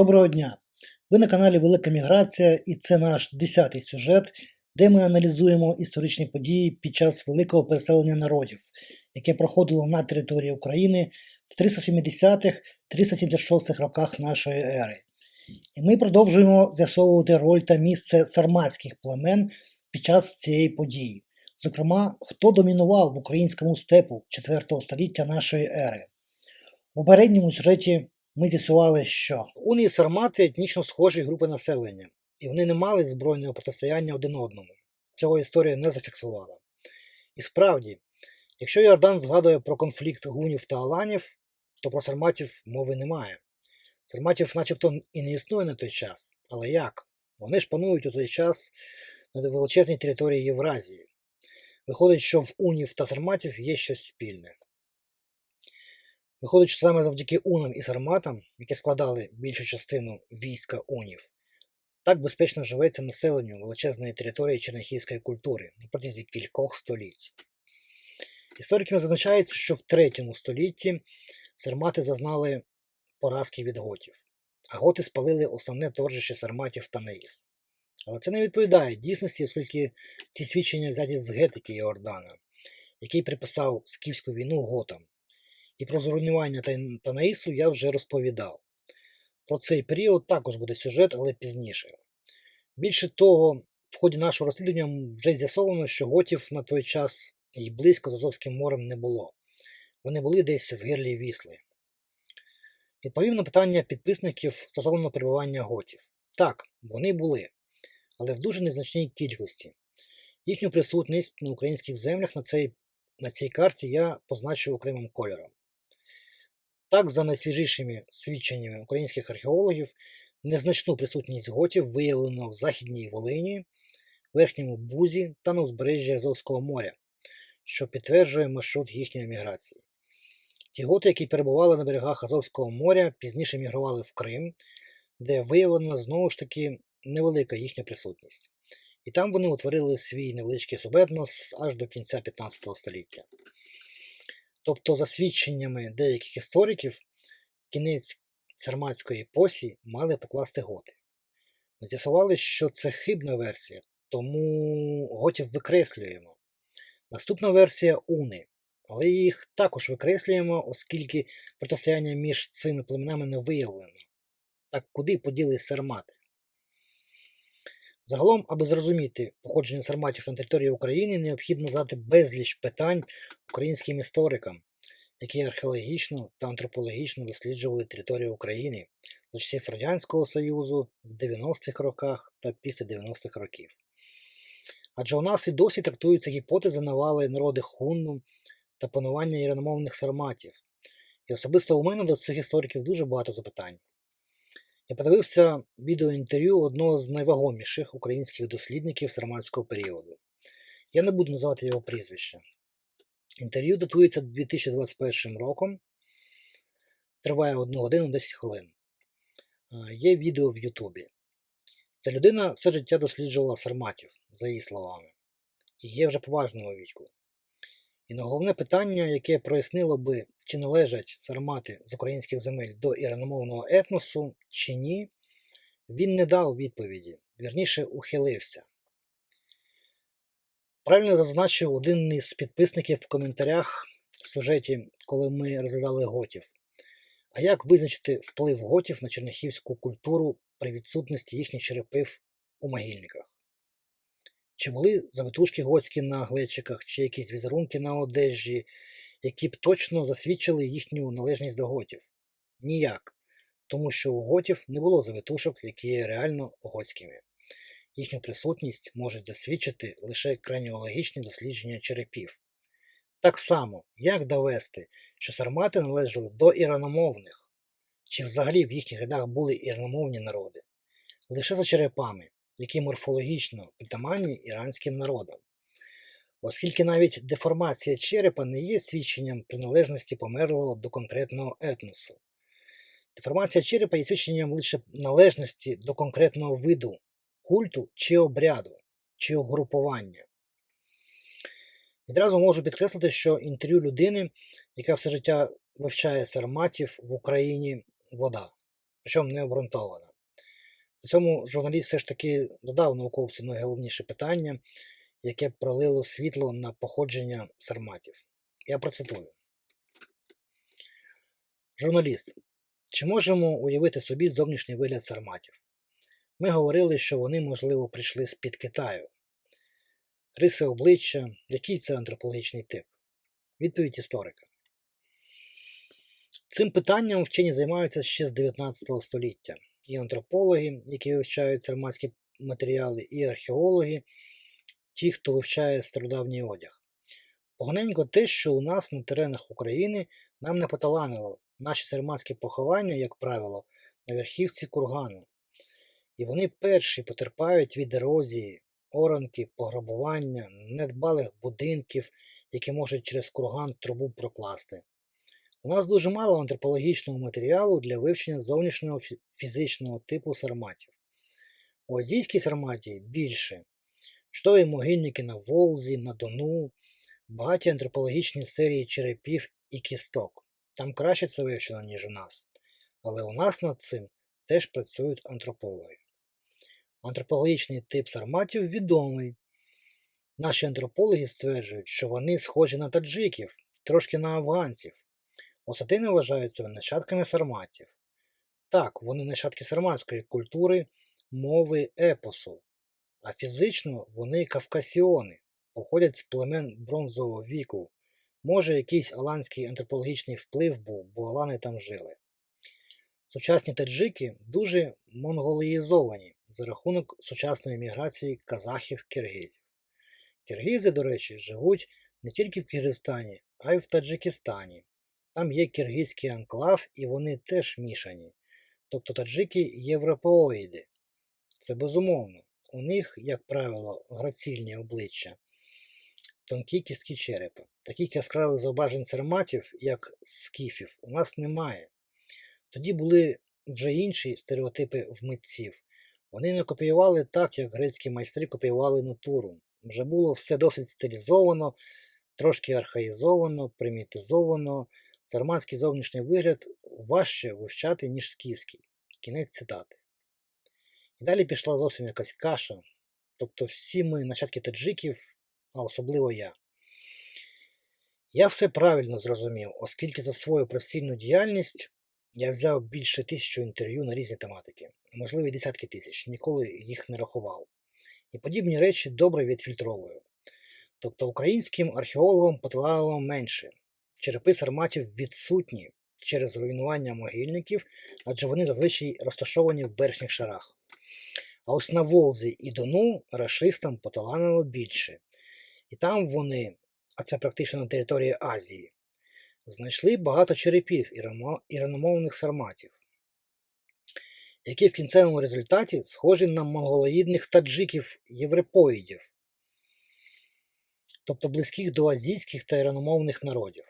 Доброго дня! Ви на каналі Велика Міграція і це наш 10-й сюжет, де ми аналізуємо історичні події під час великого переселення народів, яке проходило на території України в 370-376 роках нашої ери. І ми продовжуємо з'ясовувати роль та місце сарматських племен під час цієї події. Зокрема, хто домінував в українському степу 4 століття нашої ери. У попередньому сюжеті ми з'ясували, що уни сармати етнічно схожі групи населення, і вони не мали збройного протистояння один одному. Цього історія не зафіксувала. І справді, якщо Йордан згадує про конфлікт гунів та аланів, то про сарматів мови немає. Сарматів начебто і не існує на той час, але як? Вони ж панують у той час на величезній території Євразії. Виходить, що в унів та сарматів є щось спільне. Виходить, що саме завдяки унам і сарматам, які складали більшу частину війська унів, так безпечно живеться населенню величезної території черняхівської культури на протязі кількох століть. Істориками зазначається, що в третьому столітті сармати зазнали поразки від готів, а готи спалили основне торжище сарматів та Наїс. Але це не відповідає дійсності, оскільки ці свідчення взяті з гетики Йордана, який приписав скіфську війну готам. І про зруйнування Танаїсу я вже розповідав. Про цей період також буде сюжет, але пізніше. Більше того, в ході нашого розслідування вже з'ясовано, що готів на той час і близько з Азовським морем не було. Вони були десь в гирлі Вісли. Відповів на питання підписників стосовно перебування готів. Так, вони були, але в дуже незначній кількості. Їхню присутність на українських землях на цей, на цій карті я позначив окремим кольором. Так, за найсвіжішими свідченнями українських археологів, незначну присутність готів виявлено в Західній Волині, Верхньому Бузі та на узбережжі Азовського моря, що підтверджує маршрут їхньої міграції. Ті готи, які перебували на берегах Азовського моря, пізніше мігрували в Крим, де виявлена знову ж таки невелика їхня присутність. І там вони утворили свій невеличкий субетнос аж до кінця 15 століття. Тобто, за свідченнями деяких істориків, кінець царматської посі мали покласти готи. Ми з'ясували, що це хибна версія, тому готів викреслюємо. Наступна версія уни, але їх також викреслюємо, оскільки протистояння між цими племенами не виявлено. Так куди поділись сармати? Загалом, аби зрозуміти походження сарматів на території України, необхідно задати безліч питань українським історикам, які археологічно та антропологічно досліджували територію України за часів Радянського Союзу в 90-х роках та після 90-х років. Адже у нас і досі трактуються гіпотези навали народи хунну та панування іраномовних сарматів. І особисто у мене до цих істориків дуже багато запитань. Я подивився відеоінтерв'ю одного з найвагоміших українських дослідників сарматського періоду. Я не буду називати його прізвище. Інтерв'ю датується 2021 роком, триває 1 годину 10 хвилин. Є відео в Ютубі. Ця людина все життя досліджувала сарматів, за її словами, і є вже поважного віку. І на головне питання, яке прояснило би, чи належать сармати з українських земель до іраномовного етносу, чи ні, він не дав відповіді, вірніше ухилився. Правильно зазначив один із підписників в коментарях в сюжеті, коли ми розглядали готів. А як визначити вплив готів на черняхівську культуру при відсутності їхніх черепів у могильниках? Чи були завитушки готські на глечиках, чи якісь візерунки на одежі, які б точно засвідчили їхню належність до готів? Ніяк, тому що у готів не було завитушок, які є реально готськими. Їхню присутність можуть засвідчити лише краніологічні дослідження черепів. Так само, як довести, що сармати належали до іраномовних, чи взагалі в їхніх рядах були іраномовні народи, лише за черепами, які морфологічно притаманні іранським народам. Оскільки навіть деформація черепа не є свідченням приналежності померлого до конкретного етносу. Деформація черепа є свідченням лише належності до конкретного виду, культу чи обряду, чи угрупування. Відразу можу підкреслити, що інтерв'ю людини, яка все життя вивчає сарматів в Україні вода. причому не обґрунтована. При цьому журналіст все ж таки задав науковцю найголовніше питання, яке пролило світло на походження сарматів. Я процитую. Журналіст. Чи можемо уявити собі зовнішній вигляд сарматів? Ми говорили, що вони, можливо, прийшли з-під Китаю. Риси обличчя, який це антропологічний тип? Відповідь історика. Цим питанням вчені займаються ще з 19 століття. І антропологи, які вивчають сарматські матеріали, і археологи, ті, хто вивчає стародавній одяг. Поганенько те, що у нас на теренах України нам не поталанило наші сарматські поховання, як правило, на верхівці кургану. І вони перші потерпають від ерозії, оранки, пограбування, недбалих будинків, які можуть через курган трубу прокласти. У нас дуже мало антропологічного матеріалу для вивчення зовнішнього фізичного типу сарматів. У азійській сарматі більше. Чудові могильники на Волзі, на Дону, багаті антропологічні серії черепів і кісток. Там краще це вивчено, ніж у нас. Але у нас над цим теж працюють антропологи. Антропологічний тип сарматів відомий. Наші антропологи стверджують, що вони схожі на таджиків, трошки на афганців. Осетини вважають себе нащадками сарматів. Так, вони нащадки сарматської культури, мови, епосу, а фізично вони кавкасіони, походять з племен бронзового віку. Може, якийсь аланський антропологічний вплив був, бо алани там жили. Сучасні таджики дуже монголіїзовані за рахунок сучасної міграції казахів-киргизів. Киргизи, до речі, живуть не тільки в Киргизстані, а й в Таджикистані. Там є киргизький анклав, і вони теж мішані. Тобто таджики європеоїди. Це безумовно. У них, як правило, грацільні обличчя, тонкі кістки черепа. Таких яскравих зображень сарматів, як скіфів, у нас немає. Тоді були вже інші стереотипи в митців. Вони не копіювали так, як грецькі майстри копіювали натуру. Вже було все досить стилізовано, трошки архаїзовано, примітизовано. Сарматський зовнішній вигляд важче вивчати, ніж скіфський. Кінець цитати. І далі пішла зовсім якась каша. Тобто всі ми нащадки таджиків, а особливо я. Я все правильно зрозумів, оскільки за свою професійну діяльність я взяв більше тисячу інтерв'ю на різні тематики, можливо десятки тисяч, ніколи їх не рахував. І подібні речі добре відфільтровую. Тобто українським археологам поталало менше. Черепи сарматів відсутні через руйнування могильників, адже вони зазвичай розташовані в верхніх шарах. А ось на Волзі і Дону рашистам поталанило більше. І там вони, а це практично на території Азії, знайшли багато черепів іраномовних сарматів, які в кінцевому результаті схожі на монголоїдних таджиків єврепоїдів, тобто близьких до азійських та іраномовних народів.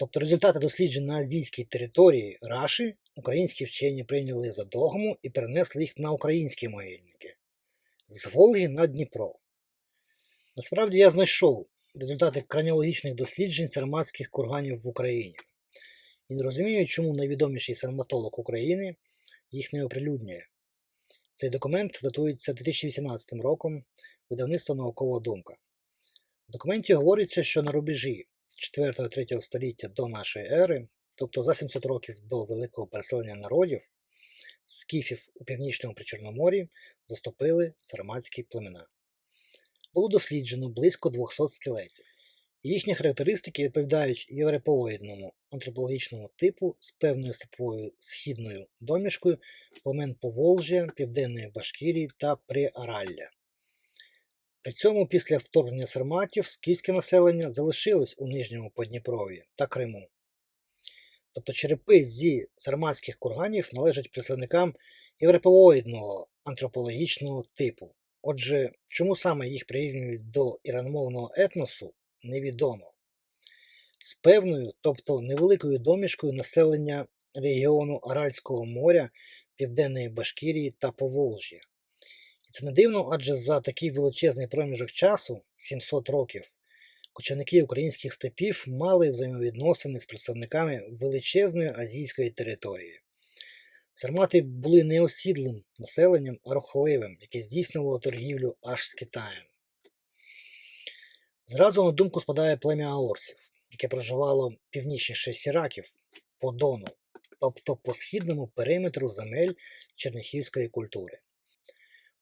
Тобто результати досліджень на азійській території Раші українські вчені прийняли за догму і перенесли їх на українські могильники з Волги на Дніпро. Насправді я знайшов результати краніологічних досліджень сарматських курганів в Україні і не розумію, чому найвідоміший сарматолог України їх не оприлюднює. Цей документ датується 2018 роком видавництва Наукова думка. В документі говориться, що на рубежі 4-3 століття до нашої ери, тобто за 700 років до великого переселення народів, скіфів у північному Причорномор'ї заступили сарматські племена. Було досліджено близько 200 скелетів, їхні характеристики відповідають європеоїдному антропологічному типу з певною степовою східною домішкою племен Поволжя, Південної Башкірії та Приаралля. При цьому після вторгнення сарматів скіфське населення залишилось у Нижньому Подніпров'ї та Криму. Тобто черепи зі сарматських курганів належать представникам європеоїдного антропологічного типу. Отже, чому саме їх прирівнюють до іраномовного етносу, невідомо. З певною, тобто невеликою домішкою населення регіону Аральського моря, Південної Башкірії та Поволжя. І це не дивно, адже за такий величезний проміжок часу 700 років кочівники українських степів мали взаємовідносини з представниками величезної азійської території. Сармати були не осідлим населенням, а рухливим, яке здійснювало торгівлю аж з Китаєм. Зразу на думку спадає плем'я аорсів, яке проживало північніше сіраків по Дону, тобто по східному периметру земель черніхівської культури.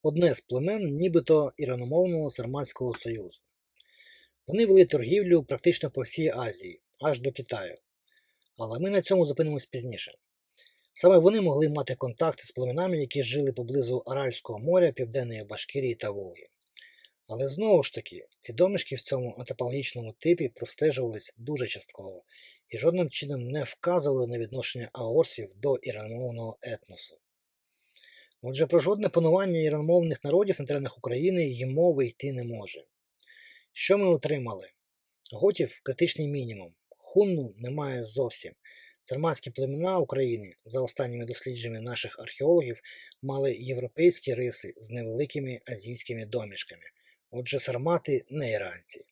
Одне з племен нібито іраномовного Сарматського союзу. Вони вели торгівлю практично по всій Азії, аж до Китаю. Але ми на цьому зупинимось пізніше. Саме вони могли мати контакти з племенами, які жили поблизу Аральського моря, Південної Башкирії та Волги. Але знову ж таки, ці домішки в цьому антропологічному типі простежувались дуже частково і жодним чином не вказували на відношення аорсів до іраномовного етносу. Отже, про жодне панування іраномовних народів на теренах України й мови йти не може. Що ми отримали? Готів критичний мінімум. Хунну немає зовсім. Сарматські племена України, за останніми дослідженнями наших археологів, мали європейські риси з невеликими азійськими домішками. Отже, сармати не іранці.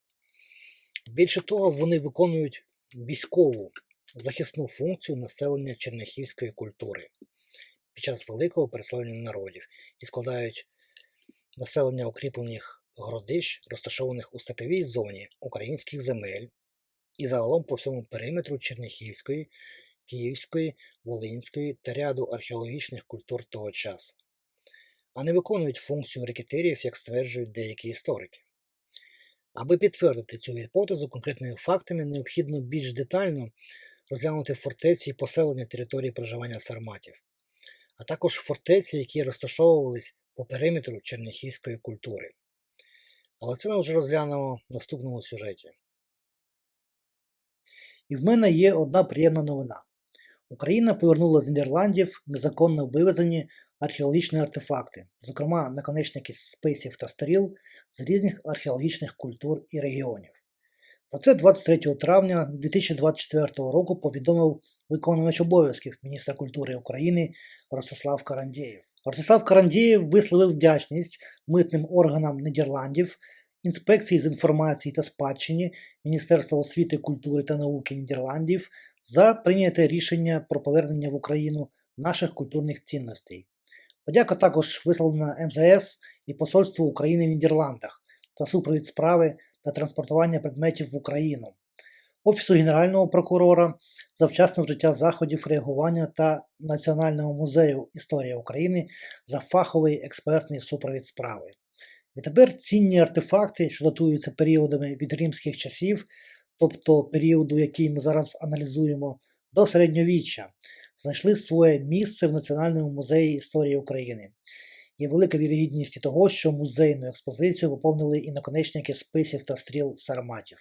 Більше того, вони виконують військову захисну функцію населення черняхівської культури під час великого переселення народів і складають населення укріплених городищ, розташованих у степовій зоні українських земель і загалом по всьому периметру Черніхівської, Київської, Волинської та ряду археологічних культур того часу, а не виконують функцію рекетерів, як стверджують деякі історики. Аби підтвердити цю гіпотезу конкретними фактами, необхідно більш детально розглянути фортеці і поселення території проживання сарматів, а також фортеці, які розташовувались по периметру черніхівської культури. Але це ми вже розглянемо в наступному сюжеті. І в мене є одна приємна новина. Україна повернула з Нідерландів незаконно вивезені археологічні артефакти, зокрема наконечники списів та стріл з різних археологічних культур і регіонів. Про це 23 травня 2024 року повідомив виконувач обов'язків міністра культури України Ростислав Карандєєв. Ростислав Карандєєв висловив вдячність митним органам Нідерландів, інспекції з інформації та спадщини Міністерства освіти, культури та науки Нідерландів за прийняте рішення про повернення в Україну наших культурних цінностей. Подяка також висловлена МЗС і Посольству України в Нідерландах за супровід справи та транспортування предметів в Україну, Офісу Генерального прокурора за вчасне вжиття заходів реагування та Національного музею історії України за фаховий експертний супровід справи. Відтепер цінні артефакти, що датуються періодами від римських часів, тобто періоду, який ми зараз аналізуємо, до середньовіччя, знайшли своє місце в Національному музеї історії України. Є велика вірогідність того, що музейну експозицію поповнили і наконечники списів та стріл сарматів.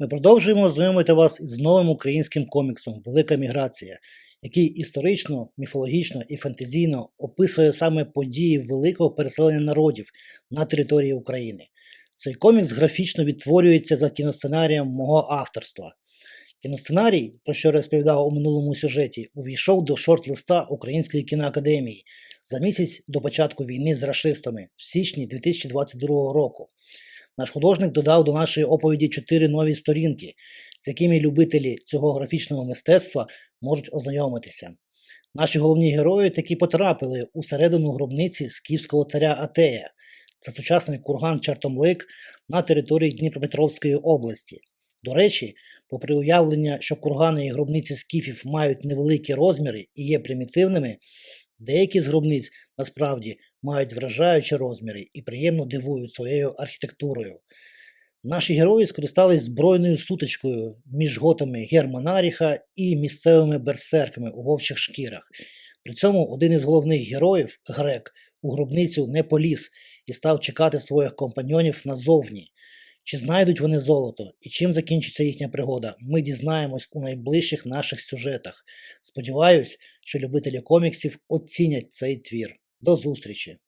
Ми продовжуємо знайомити вас із новим українським коміксом Велика міграція, який історично, міфологічно і фантазійно описує саме події великого переселення народів на території України. Цей комікс графічно відтворюється за кіносценарієм мого авторства. Кіносценарій, про що розповідав у минулому сюжеті, увійшов до шорт-листа Української кіноакадемії за місяць до початку війни з рашистами в січні 2022 року. Наш художник додав до нашої оповіді чотири нові сторінки, з якими любителі цього графічного мистецтва можуть ознайомитися. Наші головні герої таки потрапили у середину гробниці скіфського царя Атея. Це сучасний курган Чартомлик на території Дніпропетровської області. До речі, попри уявлення, що кургани і гробниці скіфів мають невеликі розміри і є примітивними, деякі з гробниць насправді мають вражаючі розміри і приємно дивують своєю архітектурою. Наші герої скористались збройною сутичкою між готами Германаріха і місцевими берсерками у вовчих шкірах. При цьому один із головних героїв, грек, у гробницю не поліз і став чекати своїх компаньонів назовні. Чи знайдуть вони золото і чим закінчиться їхня пригода, ми дізнаємось у найближчих наших сюжетах. Сподіваюсь, що любителі коміксів оцінять цей твір. До зустрічі!